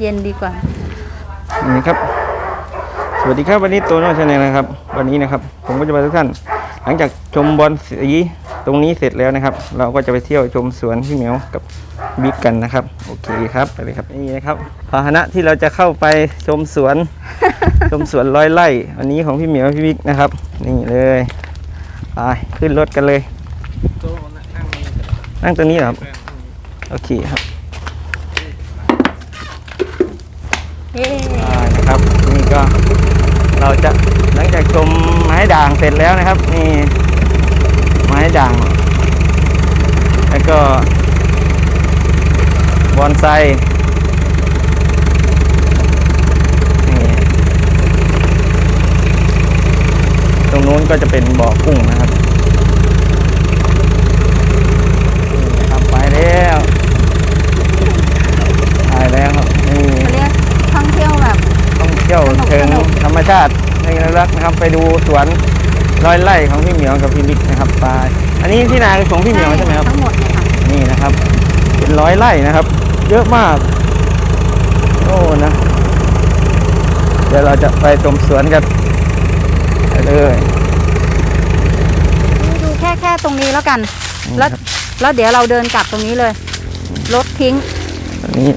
เย็นๆดีกว่านี่ครับ สวัสดีครับวันนี้ตัวโน้ชาแนลนะครับ วันนี้นะครับ ผมก็จะพาทุกท่าน หลังจากชมบอลสีตรงนี้เสร็จแล้วนะครับ เราก็จะไปเที่ยวชมสวนพี่เหมียวกับบิ๊กกันนะครับ โอเคครับไปเลยครับนี่นะครับพาหนะที่เราจะเข้าไปชมสวน ชมสวนร้อยไร่วันนี้ของพี่เหมียวพี่บิ๊กนะครับ นี่เลยไปขึ้นรถกันเลย นั่งตรงนี้เหรอครับ โอเคครับ เย้ ได้นะครับนี่ ก็เราจะหลังจากชมไม้ด่างเสร็จแล้วนะครับนี่ไม้ด่าง แล้วก็บอนไซตรงนู้นก็จะเป็นบ่อกุ้งนะครับนี่นะครับไปแล้วไปแล้วครับนี่ เขาเรียกท่องเที่ยวแบบ ท่องเที่ยว สนุก เชิง สนุก ธรรม ชาติในอนุรักษ์นะครับ ไปดูสวนร้อยไร่ของพี่เหมียวกับพี่บิ๊กนะครับไปอันนี้ที่นาคือของพี่เหมียวใช่ไหมครับทั้งหมดเลยค่ะนี่นะครับ เป็นร้อยไร่นะครับ เยอะมากโอ้นะเดี๋ยวเราจะไปชมสวนกันไปเลยดูแค่แค่ตรงนี้แล้วกันนี่แล้วครับแล้วเดี๋ยวเราเดินกลับตรงนี้เลยรถทิ้งอันนี้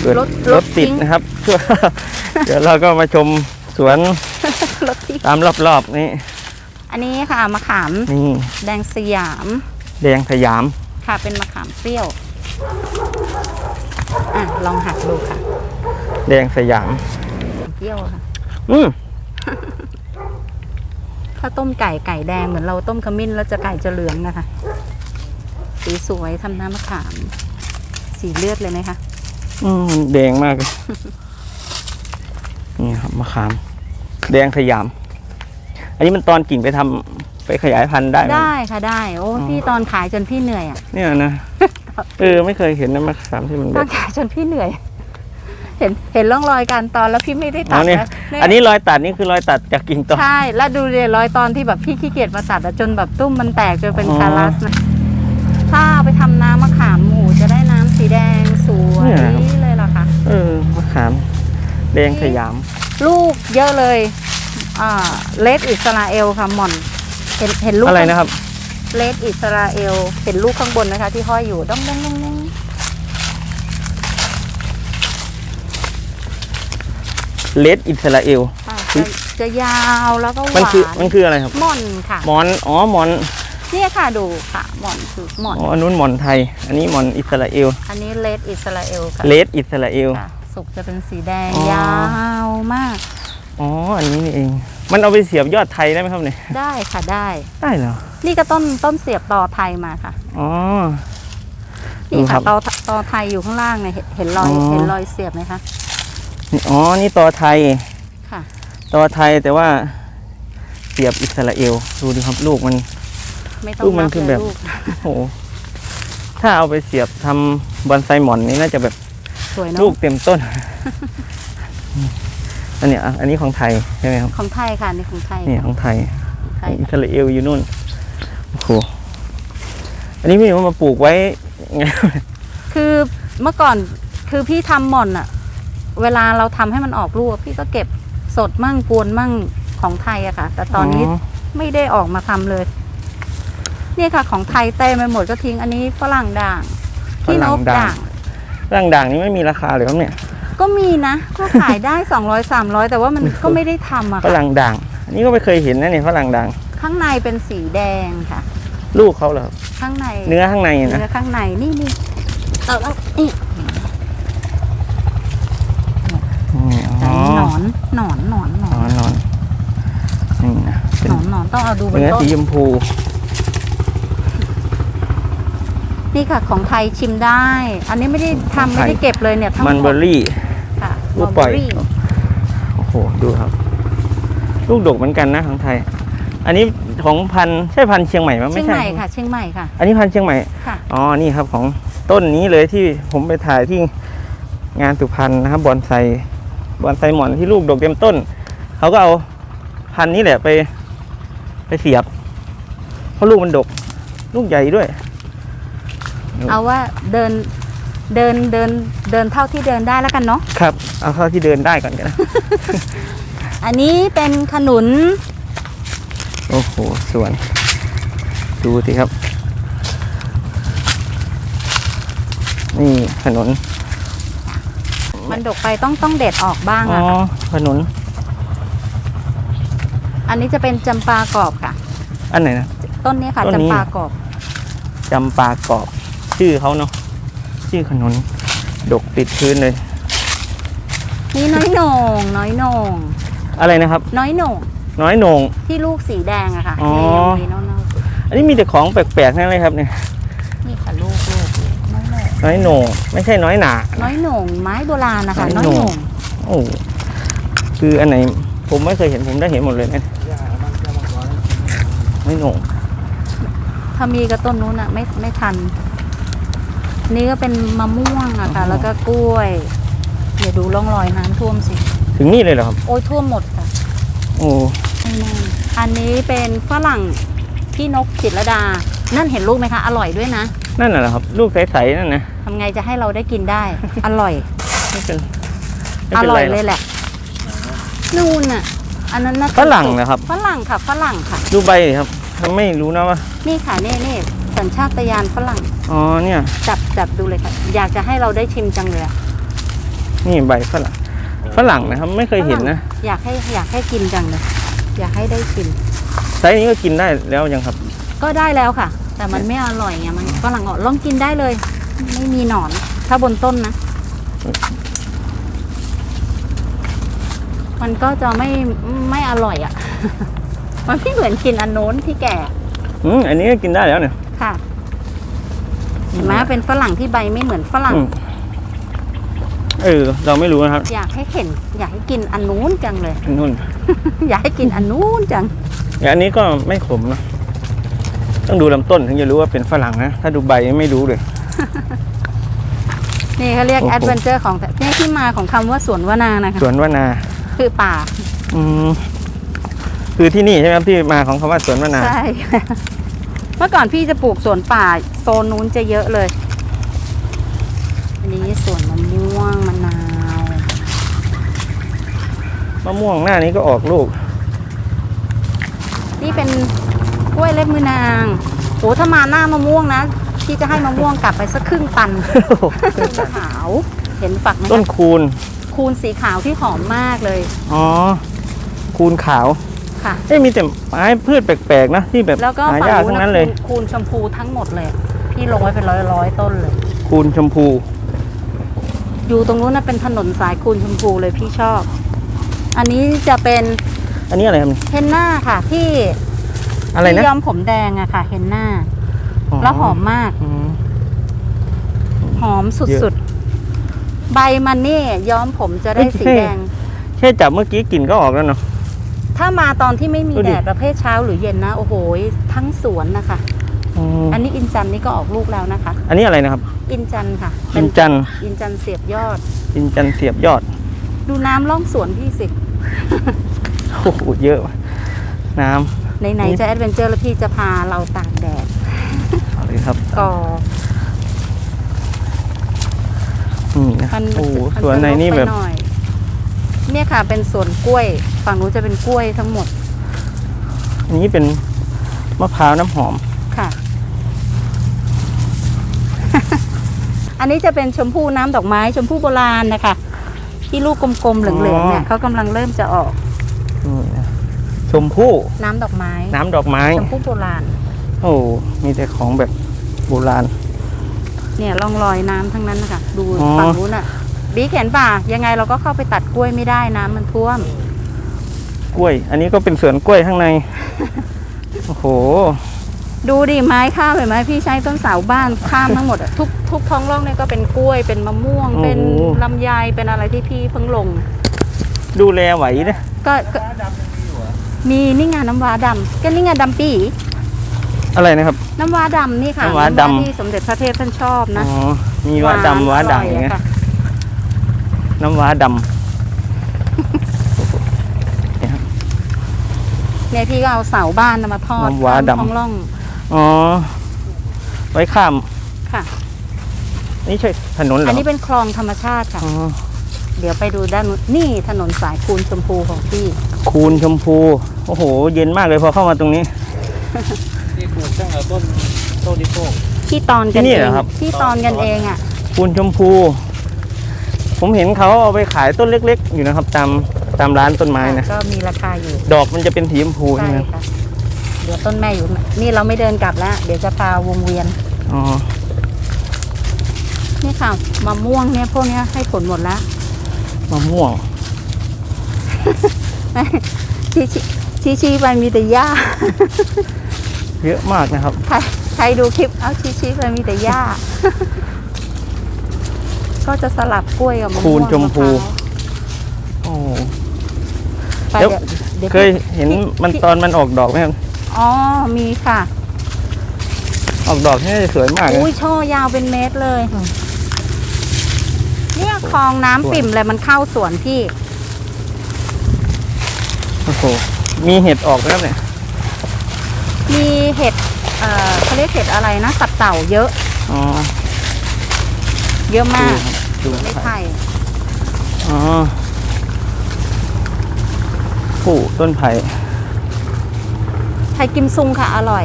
เกิดรถรรถถติดทิ้งนะครับ เดี๋ยวเราก็มาชม สวนรถทิ้งตามรอบๆนี้อันนี้ค่ะมะขามนี่แดงสยาม แดงสยามค่ะเป็นมะขามเปรี้ยวอะลองหักดูค่ะ แดงสยามเปรี้ยวค่ะ อืมถ้าต้มไก่ไก่แดงเหมือนเราต้มขมิ้นแล้วจะไก่จะเหลืองนะคะ สีสวยทำน้ำมะขาม สีเลือดเลยไหมคะ อืมแดงมากเลยนี่ครับมะขาม แดงสยาม อันนี้มันตอนกิ่งไปทำไปขยายพันธุ์ได้ไหมได้ค่ะได้ โอ้อ๋อพี่ตอนขายจนพี่เหนื่อยอะเนี่ยนะเออไม่เคยเห็นนะมะขามที่มันแบตอบนขายจนพี่เหนื่อย เห็นเห็นร่องรอยการตอนแล้วพี่ไม่ได้อ๋ตัอดเนี่ยนะเยอันนี้รอยตัดนี่คือรอยตัดจากกิ่งตอน ใช่แล้วดูเลยรอยตอนที่แบบพี่ขี้เกียจมาตัดอะจนแบบตุ้มมันแตกจนเป็นอ๋อคารัสนะถ้าเอาไปทำน้ำมะขามหมูจะได้น้ำสีแดงสวยเนี่ยครับ เลยล่ะค่ะ เออมะขาม แดงสยาม ลูกเยอะเลยอ่าเลดอิสราเอลค่ะหม่อน เห็นเห็นลูกอะไรนะครับเลดอิสราเอล เห็นลูกข้างบนนะคะ ที่ห้อยอยู่ด้องด้องด้องด้องเลดอิสราเอลอ่าอุ๊จะยจะยาวแล้วก็หมันวาคือนมันคืออะไรครับหม่อนค่ะ หมอนอ๋อหมอนเนี่ยค่ะดูค่ะหม่อนคือหม่อน อ๋ออันนู้นหมอนไทย อันนี้หมอนอิสราเอล อันนี้เลดอิสราเอลค่ะเลดอิสราเอล ค่ะ สุกจะเป็นสีแดงอ๋อ ยาวมาก อ๋ออันนี้นี่เอง มันเอาไปเสียบยอดไทยได้ไหมครับเนี่ยได้ค่ะได้ ได้เหรอนี่ก็ต้นต้นเสียบต่อไทยมาค่ะ อ๋อ นี่ดูครัค่ะบต่อต่อไทยอยู่ข้างล่างเนี่ยเห็นเห็นรอยอ๋อ เห็นรอยเสียบไหมคะนี่อ๋อนี่ตอไทย ค่ะ ตอไทยแต่ว่าเสียบอิสราเอลดูดิครับลูกมัน ไม่ต้องลูกมันนับคือเลแบยบ ลูกโอ้โหถ้าเอาไปเสียบทำบอนไซหมอนนี่น่าจะแบบ สวยเนาะลูกเต็มต้น อันเนี้ยอะอันนี้ของไทยใช่ไหมครับ ของไทยค่ะนี่ของไทยนี่ค่ะของไทยของไทยอิสราเอลอยู่นู่นโอ้โหอันนี้พี่เอามาปลูกไว้ไงคือเมื่อก่อนคือพี่ทำหม่อนอะเวลาเราทำให้มันออกลูกพี่ก็เก็บสดมั่งกวนมั่งของไทยอะค่ะ แต่ตอนนี้ไม่ได้ออกมาทำเลย เนี่ยค่ะ ของไทยเต็มไปหมดก็ทิ้งอันนี้ฝรั่งด่างขี้นกด่าง ร่างด่างนี้ไม่มีราคาเลยครับเนี่ย ก็มีนะ ก็ขายได้ 200 300 แต่ว่ามันก็ไม่ได้ทำอะฝค่ะรั่งด่างอันนี้ก็ไม่เคยเห็นนะเนี่ยฝรั่งด่าง ข้างในเป็นสีแดงค่ะ ลูกเขาเหรอครับข้างในเนื้อข้างในนะเนื้อข้างในนี่นี่เอาแล้วนี่อืมแต่อ๋อนี่หนอนหนอนหนอนหนอ๋ออนนอนนี่นะเป็นหนอนหนอนต้องเอาดูบนเนื้อต้นสีชมพู นี่ค่ะของไทยชิมได้ อันนี้ไม่ได้ทำไม่ได้เก็บเลยเนี่ยทั้งหมันมเบอดร์รี่ ค่ะลูกปล่อยมัลเบรี่โอ้โห ดูครับ ลูกดกเหมือนกันนะของไทย อันนี้ของพันธุ์ใช่พันธุ์เชียงใหม่มั้ยเชีไม่ยงใช่ ใหม่ค่ะ เชียงใหม่ค่ะ อันนี้พันธุ์เชียงใหม่ ค่ะ อ๋อ นี่ครับของต้นนี้เลยที่ผมไปถ่ายที่งานสุพรรณนะครับบอนไซบอนไซหมอนที่ลูกดกเต็มต้น เขาก็เอาพันธุ์นี้แหละไป ไปเสียบ เพราะลูกมันดก ลูกใหญ่ด้วย เอาว่าเดินเดินเดินเดินเท่าที่เดินได้แล้วกันเนาะครับ เอาเท่าที่เดินได้ก่อนกันนะ อันนี้เป็นขนุน โอ้โหสวน ดูสิครับ นี่ถนนมันดกไปต้องต้องเด็ดออกบ้างอ๋ออะค่ะถนนอันนี้จะเป็นจำปากรอบค่ะ อันไหนนะ ต้นนี้ค่ะต้นนี้ จำปากรอบจำปากรอบ ชื่อเขาเนาะชื่อขนุนดกติดพื้นเลย นี่น้อยโหน่งน้อยโหน่งอะไรนะครับ น้อยโหน่งน้อยโหนงที่ลูกสีแดงอะค่ะอ๋อเนี่ยยังมีเน่าอันนี้มีแต่ของแปลกๆนั่นเลยครับเนี่ยๆนี่ค่ะลูกลูกน้อยโหน่งน้อยโหนงไม่ใช่น้อยหนา น้อยโหน่งไม้โบราณนะคะน้น้ออยยโหโหน่งน่งโอ้คืออันไหนผมไม่เคยเห็นผมได้เห็นหมดเลยนะน้อยโหนงถ้ามีกับต้นนู้นอะไม่ไม่ทัน นี่ก็เป็นมะม่วงอะค่ะ แล้วก็กล้วย เดี๋ยวดูร่องรอยน้ำท่วมสิ ถึงนี่เลยเหรอครับ โอ้ยท่วมหมดค่ะ โอ้ข้างหน้าอันนี้เป็นฝรั่งพี่นกจิตรดา นั่นเห็นลูกไหมคะ อร่อยด้วยนะ นั่นน่ะเหรอครับ ลูกใสๆนั่นนะทำไงจะให้เราได้กินได้ อร่อยไม่เป็นไม่อเป็นร่อไรยหรเลอกยแหละ นู่นน่ะ อันนั้นน่าจะฝรั่งนะครับ ฝรั่งค่ะ ฝรั่งค่ะ ดูใบดิครับไม่รู้นะว่า นี่ค่ะนี่นี่ สัญชาตญาณฝรั่ง อ๋อเนี่ย จับจับดูเลยค่ะ อยากจะให้เราได้ชิมจังเลยอะนี่ใบฝรั่งฝรั่งนะครับ ไม่เคยเห็นนะอยากให้อยากให้กินจังเลย อยากให้ได้ชิมไซส์นี้ก็กินได้แล้วยังครับ ก็ได้แล้วค่ะ แต่มันไม่อร่อยไงมันฝรั่งอ่อนลองกินได้เลย ไม่มีหนอน ถ้าบนต้นนะ มันก็จะไม่ไม่อร่อยอะ่ะ มันไม่เหมือนกินอันโน้นที่แก่ อืมอันนี้ก็กินได้แล้วเนี่ย ค่ะเห็นไหมเป็นฝรั่งที่ใบไม่เหมือนฝรั่ง อืมเออ เราไม่รู้นะครับอยากให้เห็น อยากให้กินอันนู้นจังเลยอันนู่น อยากให้กินอันนู้นจังอย่างอันนี้ก็ไม่ขมนะ ต้องดูลำต้นถึงจะรู้ว่าเป็นฝรั่งนะ ถ้าดูใบไม่รู้เลย นี่เขาเรียกโอ้โหแอดเวนเจอร์ของนี่ที่มาของคำว่าสวนวนานะคะ สวนวนา คือป่า อืมคือที่นี่ใช่ไหมครับที่มาของคำว่าสวนวนา ใช่ เมื่อก่อนพี่จะปลูกสวนป่าโซนนู้นจะเยอะเลย อันนี้สวนมะม่วงมะนาวมะม่วงหน้านี้ก็ออกลูก นี่เป็นกล้วยเล็บมือนางโหถ้ามาหน้ามะม่วงนะพี่จะให้มะม่วงกลับไปสักครึ่งตันขาว เห็นฝักไหมต้นคะคูณคูณสีขาวที่หอมมากเลย อ๋อ คูณขาว ค่ะ เอ้ยมีแต่ไม้พืชแปลกๆนะที่แบบแล้วก็หาฝั่งยากนู้ทั้นงนะนั้นเลยคูณคูณชมพูทั้งหมดเลย พี่ลงไว้เป็นร้อยร้อยๆต้นเลย คูณชมพู อยู่ตรงนู้นนะเป็นถนนสายคูณชมพูเลยพี่ชอบ อันนี้จะเป็นอันนี้อะไรครับเนี่ยเฮนน่าค่ะที่อะไรนะที่ย้อมผมแดงอะค่ะเฮนน่าแล้วหอมมาก อืม หอมเยสุอะดๆใบมันนี่ย้อมผมจะได้เอ้ยสีใช่แดง แค่จับเมื่อกี้กลิ่นก็ออกแล้วเนาะ ถ้ามาตอนที่ไม่มีดูดิแดดประเภทเช้าหรือเย็นนะ โอ้โหทั้งสวนนะคะอืมอันนี้อินจันนี่ก็ออกลูกแล้วนะคะ อันนี้อะไรนะครับ อินจันค่ะอินจันทร์อินจันเสียบยอด อินจันทร์เสียบยอด ดูน้ำล่องสวนพี่สิโอ้โหเยอะว่ะน้ไหนๆจะแอดเวนเจอร์แล้วพี่จะพาเราตากแดดำเอาเลยครับก็นี่นะมันโอ้โหมัสวนในนี่จะรกแบบไปหอยเนี่ยค่ะเป็นสวนกล้วย ฝั่งนู้นจะเป็นกล้วยทั้งหมด อันนี้เป็นมะพร้าวน้ำหอม ค่ะ อันนี้จะเป็นชมพู่น้ำดอกไม้ชมพู่โบราณนะคะ ที่ลูกกลมๆเหลืองๆเนี่ยเขากำลังเริ่มจะออก นี่นะชมพู่น้ำดอกไม้ น้ำดอกไม้ ชมพู่โบราณ โอ้โหมีแต่ของแบบโบราณ เนี่ยร่องรอยน้ำทั้งนั้นนะคะ ดูอ๋อ ฝั่งนู้นอะบีเข็นป่ายังไงเราก็เข้าไปตัดกล้วยไม่ได้น้ำมันท่วม กล้วย อันนี้ก็เป็นสวนกล้วยข้างใน โอ้โห ดูดิไม้ข้ามเห็นไหมพี่ใช้ต้นเสาบ้านข้ามทั้งหมดอะทุกทุกท้องร่องเนี่ยก็เป็นกล้วยเป็นมะม่วงโอ้โหเป็นลำไยเป็นอะไรที่พี่เพิ่งลง ดูแลไหวนะก็ก็มีนี่ไงน้ำว้าดำก็นี่ไงดำปีอะไรนะครับ น้ำว้าดำนี่ค่ะน้ำว้าดำ ที่สมเด็จพระเทพท่านชอบนะอ๋อมีว้าดำว้าด่างอย่างเงี้ยค่ะน้ำว้าด เนี่ยพี่ก็เอาเสาบ้านน่ะมาทอดน้ำว้าดำข้มท้องร่องำอ๋อ ไว้ข้าม ค่ะ นี่ใช่ถนนเหรออัอันนี้เป็นคลองธรรมชาติค่ะ อ๋อเดี๋ยวไปดูด้านนู้นนี่ถนนสายคูนชมพูของพี่ คูณชมพู โอ้โห เย็นมากเลยพอเข้ามาตรงนี้ นี่ปลูกตั้งแต่ต้นต้นดิโป้งที่ตอนกันที่นี่เอเหรงอครับ ที่ตอนกันเองอะ คูณชมพู ผมเห็นเขาเอาไปขายต้นเล็ก ๆ อยู่นะครับ ตาม ตามร้านต้นไม้นะ ก็มีราคาอยู่ ดอกมันจะเป็นสีชมพูใช่ใช่ไหมค่ะเดี๋ยวต้นแม่อยู่ นี่เราไม่เดินกลับแล้ว เดี๋ยวจะพาวงเวียน อ๋อนี่ค่ะมะม่วงเนี่ยพวกเนี้ยให้ผลหมดแล้ว มะม่วง ชี้ชี้ชี้ชี้ไปมีแต่หญ้า เยอะมากนะครับ ใครใครดูคลิป เอาชี้ชี้ไปมีแต่หญ้า ก็จะสลับกล้วยกับมะม่วงคูณชมพูะพร้าวโอ้โห ไปแล้วเดี๋ยวเคยเห็นมันตอนมันออกดอกไหมครับ อ๋อมีค่ะออกดอกนี่น่าจะสวยมากเลยอุ้ยช่อยาวเป็นเมตรเลย เนี่ยคลองน้ำปิ่มเลยมันเข้าสวนพี่ โอ้โห มีเห็ดออกไหมครับเนี่ย มีเห็ด เอ่อเขาเรียกเห็ดอะไรนะสับเต่าเยอะ อ๋อ เยอะมากดูไม่ครับไผ่อ๋อ ผูต้นไผ่ไผ่กิมซุงค่ะ อร่อย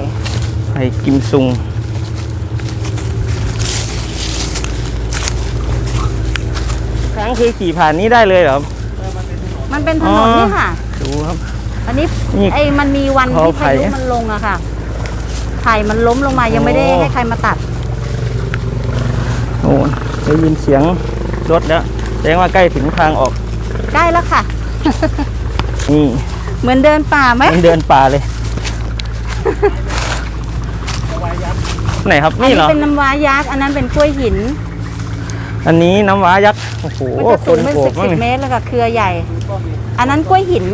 ไผ่กิมซุงช้างเคยขี่ผ่านนี้ได้เลยเหรอครับมันเป็นถนนอ๋อนี่ค่ะ ดูครับ อันนี้นี่ไอ้มันมีวันขอที่ไผ่พายุมันลงอะค่ะ ไผ่มันล้มลงมายังไม่ได้โอ้ให้ใครมาตัด โอ้ได้ยินเสียงรถแล้วแสดงว่าใกล้ถึงทางออกได้แล้วค่ะ นี่เหมือนเดินป่าไหมมันเดินป่าเลย ไหนครับอันนี่นี้เหรอเป็นน้ำว้ายักษ์อันนั้นเป็นกล้วยหินอันนี้น้ำว้ายักษ์โอ้โหมันจะคสูนงเป็นโอสิบบมากสิบเลยเมตรแล้วก็เครือใหญ่ อันนั้นกล้วยหิน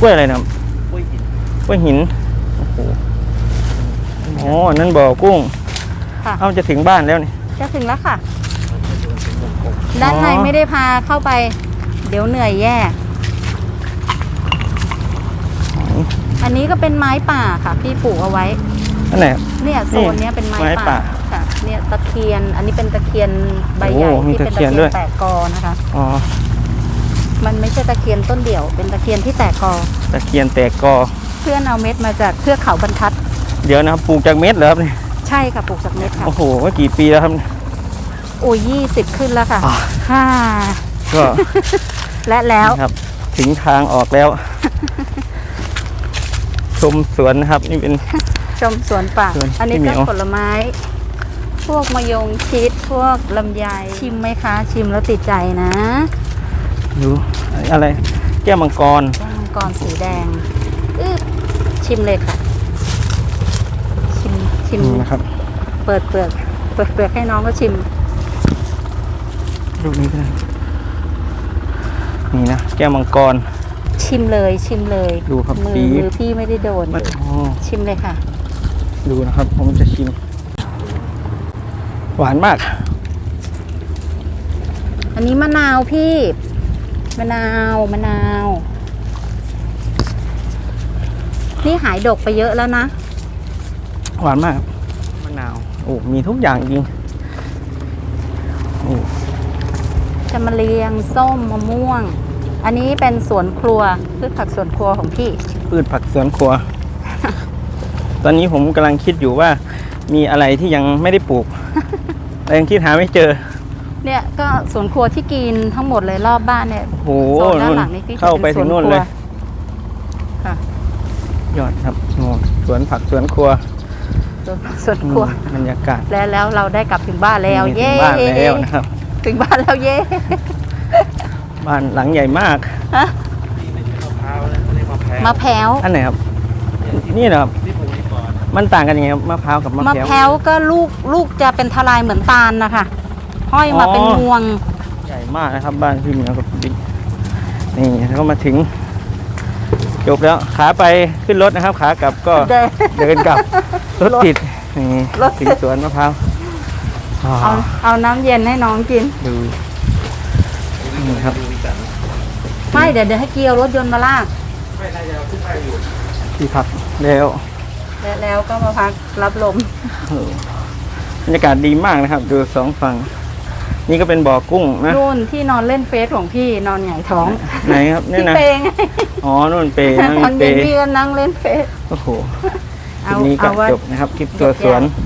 กล้วยอะไรนะครับกล้วยหินกล้วยหินโอ้โหอ๋อนั่นบ่อกุ้งค่ะเอาจะถึงบ้านแล้วนี่ จะถึงแล้วค่ะ ด้านในอ๋อไม่ได้พาเข้าไปเดี๋ยวเหนื่อยแย่ อันนี้ก็เป็นไม้ป่าค่ะ พี่ปลูกเอาไว้ อันไหนครับเนี่ยโซนเนี้ยเป็นไม้ไม้ป่าป่าค่ะ เนี่ยตะเคียน อันนี้เป็นตะเคียนใบใหญ่โอ้มีที่เป็นตะตะเคีเคียยนนด้วย แตกกอนะคะ อ๋อมันไม่ใช่ตะเคียนต้นเดี่ยว เป็นตะเคียนที่แตกกอ ตะเคียนแตกกอ เพื่อนเอาเม็ดมาจากเทือกเขาบรรทัด เดี๋ยวนะครับปลูกจากเม็ดเหรอครับเนี่ยใช่ค่ะปลูกจากเม็ดค่ะ โอ้โหว่ากี่ปีแล้วครับเนี่ยโอ้ยี่สิบขึ้นแล้วค่ะอ่า ฮ่าก็ และแล้วครับ ถึงทางออกแล้ว ชมสวนนะครับ นี่เป็น ชมสวนป่า สวนอันนี้พี่เหมีก็ยว ผลไม้ พวกมะยงชิดพวกลำไย ชิมไหมคะ ชิมแล้วติดใจนะดูอะไร แก้วมังกร แก้วมังกรสีแดงอึบชิมเลยค่ะ ชิมชิม นี่นะครับ เปิดเปลือกเปิดเปลือกให้น้องก็ชิมรูปนี้ก็ได้ นี่นะ แก้วมังกร ชิมเลยชิมเลยดูครับมือสีมือพี่ไม่ได้โดน อ๋อชิมเลยค่ะ ดูนะครับ ผมจะชิม หวานมาก อันนี้มะนาวพี่ มะนาวมะนาว นี่หายดกไปเยอะแล้วนะ หวานมากครับมะนาวโอ้มีทุกอย่างจริงโอ้จะมาเรียงส้มมะม่วง อันนี้เป็นสวนครัวพืชผักสวนครัวของพี่ พืชผักสวนครัว ตอนนี้ผมกำลังคิดอยู่ว่า มีอะไรที่ยังไม่ได้ปลูก แต่ยังคิดหาไม่เจอ เนี่ยก็สวนครัวที่กินทั้งหมดเลยรอบบ้านเนี่ยโอ้โหโซนด้านนู่นหลังนี่พี่จะเข้าไปถึงนู่นเลยค่ะยอดครับโอ้สวนผักสวนครัวสวนสวนครัวอืมบรรยากาศแล้วแล้วเราได้กลับถึงบ้านแล้วนี่เย้ถึงบ้านแล้วนะครับ ถึงบ้านแล้วเย้ บ้านหลังใหญ่มาก ฮะมะพร้าวนะเรียกมะแพร้าวมะแพ้วอันไหนครับ นี่เหรอครับที่ปลูกนี่ก่อนมันต่างกันยังไงครับมะพร้าวกับมะมะพร้าวแพ้วก็ลูกลูกจะเป็นทลายเหมือนตาลนะคะห้อยมาอ๋อเป็นงวง ใหญ่มากนะครับ บ้านพี่เหมียวกับบิ๊กนี่แล้วก็มาถึง จบแล้วขาไปขึ้นรถนะครับ ขากลับก็เดินเดินกลับ รถติดนี่รถติถึด งสวนมะพร้าวอ่าเอาเอาน้ำเย็นให้น้องกิน ดูนี่ครับ ดูกัน ไม่เดี๋ยวเดี๋ยวให้เกียวรถยนต์มาลากไม่น่าจะขึ้นไปอยู่ที่พักแล้วแล้วแล้วก็มาพักรับลมเออบรรยากาศดีมากนะครับ ดูสองฝั่ง นี่ก็เป็นบ่อกุ้งนะ นู่นที่นอนเล่นเฟซของพี่นอนหงายท้องไหนครับนี่ที่นะเปงอ๋อนู่นเปนั่งตอนเปเย็นพี่ก็นั่งเล่นเฟซโอ้โหคลิเอาปนี้ก็เอาว่า จบนะครับคลิปตัวสวนแก้